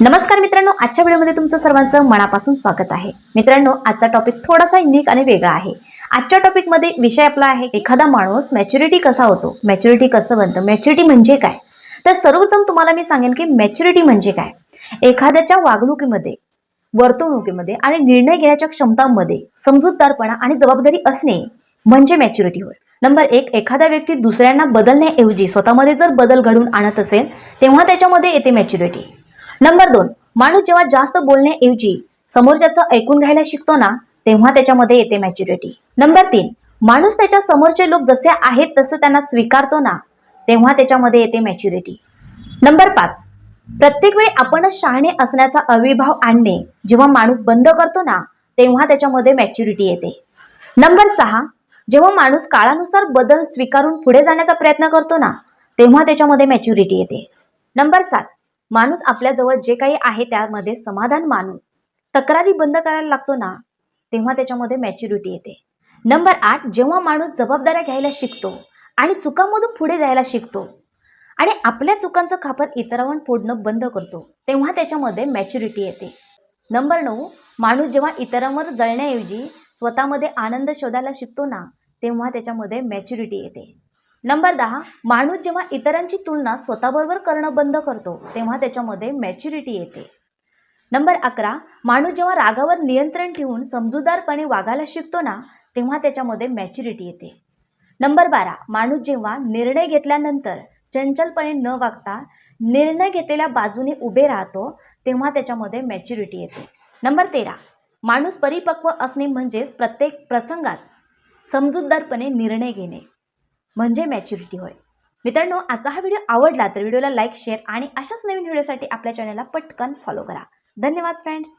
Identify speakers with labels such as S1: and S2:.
S1: नमस्कार मित्रांनो आजच्या व्हिडिओमध्ये तुमचं सर्वांचं मनापासून स्वागत आहे. मित्रांनो आजचा टॉपिक थोडासा युनिक आणि वेगळा आहे. आजच्या टॉपिकमध्ये विषय आपला आहे एखादा माणूस मॅच्युरिटी कसा होतो? मॅच्युरिटी कसं बनतं? मॅच्युरिटी म्हणजे काय? तर सर्वप्रथम तुम्हाला मी सांगेन की मॅच्युरिटी म्हणजे काय? एखाद्याच्या वागणुकीमध्ये वर्तवणुकीमध्ये आणि निर्णय घेण्याच्या क्षमतांमध्ये समजूतदारपणा आणि जबाबदारी असणे म्हणजे मॅच्युरिटी होय. नंबर एक एखादा व्यक्ती दुसऱ्यांना बदलण्याऐवजी स्वतःमध्ये जर बदल घडवून आणत असेल तेव्हा त्याच्यामध्ये येते मॅच्युरिटी नंबर दोन माणूस जेव्हा जास्त बोलण्याऐवजी समोरच्याचं ऐकून घ्यायला शिकतो ना तेव्हा त्याच्यामध्ये येते मॅच्युरिटी नंबर तीन माणूस त्याच्या समोरचे लोक जसे आहेत तसं त्यांना स्वीकारतो ना तेव्हा त्याच्यामध्ये येते मॅच्युरिटी नंबर पाच प्रत्येक वेळी आपणच शहाणे असण्याचा अविभाव आणणे जेव्हा माणूस बंद करतो ना तेव्हा त्याच्यामध्ये मॅच्युरिटी येते. नंबर सहा जेव्हा माणूस काळानुसार बदल स्वीकारून पुढे जाण्याचा प्रयत्न करतो ना तेव्हा त्याच्यामध्ये मॅच्युरिटी येते. नंबर सात माणूस आपल्याजवळ जे काही आहे त्यामध्ये समाधान मानून तक्रारी बंद करायला लागतो ना तेव्हा त्याच्यामध्ये मॅच्युरिटी येते. नंबर आठ जेव्हा माणूस जबाबदाऱ्या घ्यायला शिकतो आणि चुकांमधून पुढे जायला शिकतो आणि आपल्या चुकांचं खापर इतरांवर फोडणं बंद करतो तेव्हा त्याच्यामध्ये मॅच्युरिटी येते. नंबर नऊ माणूस जेव्हा इतरांवर जळण्याऐवजी स्वतःमध्ये आनंद शोधायला शिकतो ना तेव्हा त्याच्यामध्ये मॅच्युरिटी येते. नंबर दहा माणूस जेव्हा इतरांची तुलना स्वतःबरोबर करणं बंद करतो तेव्हा त्याच्यामध्ये मॅच्युरिटी येते. नंबर अकरा माणूस जेव्हा रागावर नियंत्रण ठेवून समजूतदारपणे वागायला शिकतो ना तेव्हा त्याच्यामध्ये मॅच्युरिटी येते. नंबर बारा माणूस जेव्हा निर्णय घेतल्यानंतर चंचलपणे न वागता निर्णय घेतलेल्या बाजूने उभे राहतो तेव्हा त्याच्यामध्ये मॅच्युरिटी येते. नंबर तेरा माणूस परिपक्व असणे म्हणजेच प्रत्येक प्रसंगात समजूतदारपणे निर्णय घेणे. म्हणजे मॅच्युरिटी होय. मित्रांनो आजचा हा व्हिडिओ आवडला तर व्हिडिओला लाईक शेअर आणि अशाच नवीन व्हिडिओसाठी आपल्या चॅनलला पटकन फॉलो करा. धन्यवाद फ्रेंड्स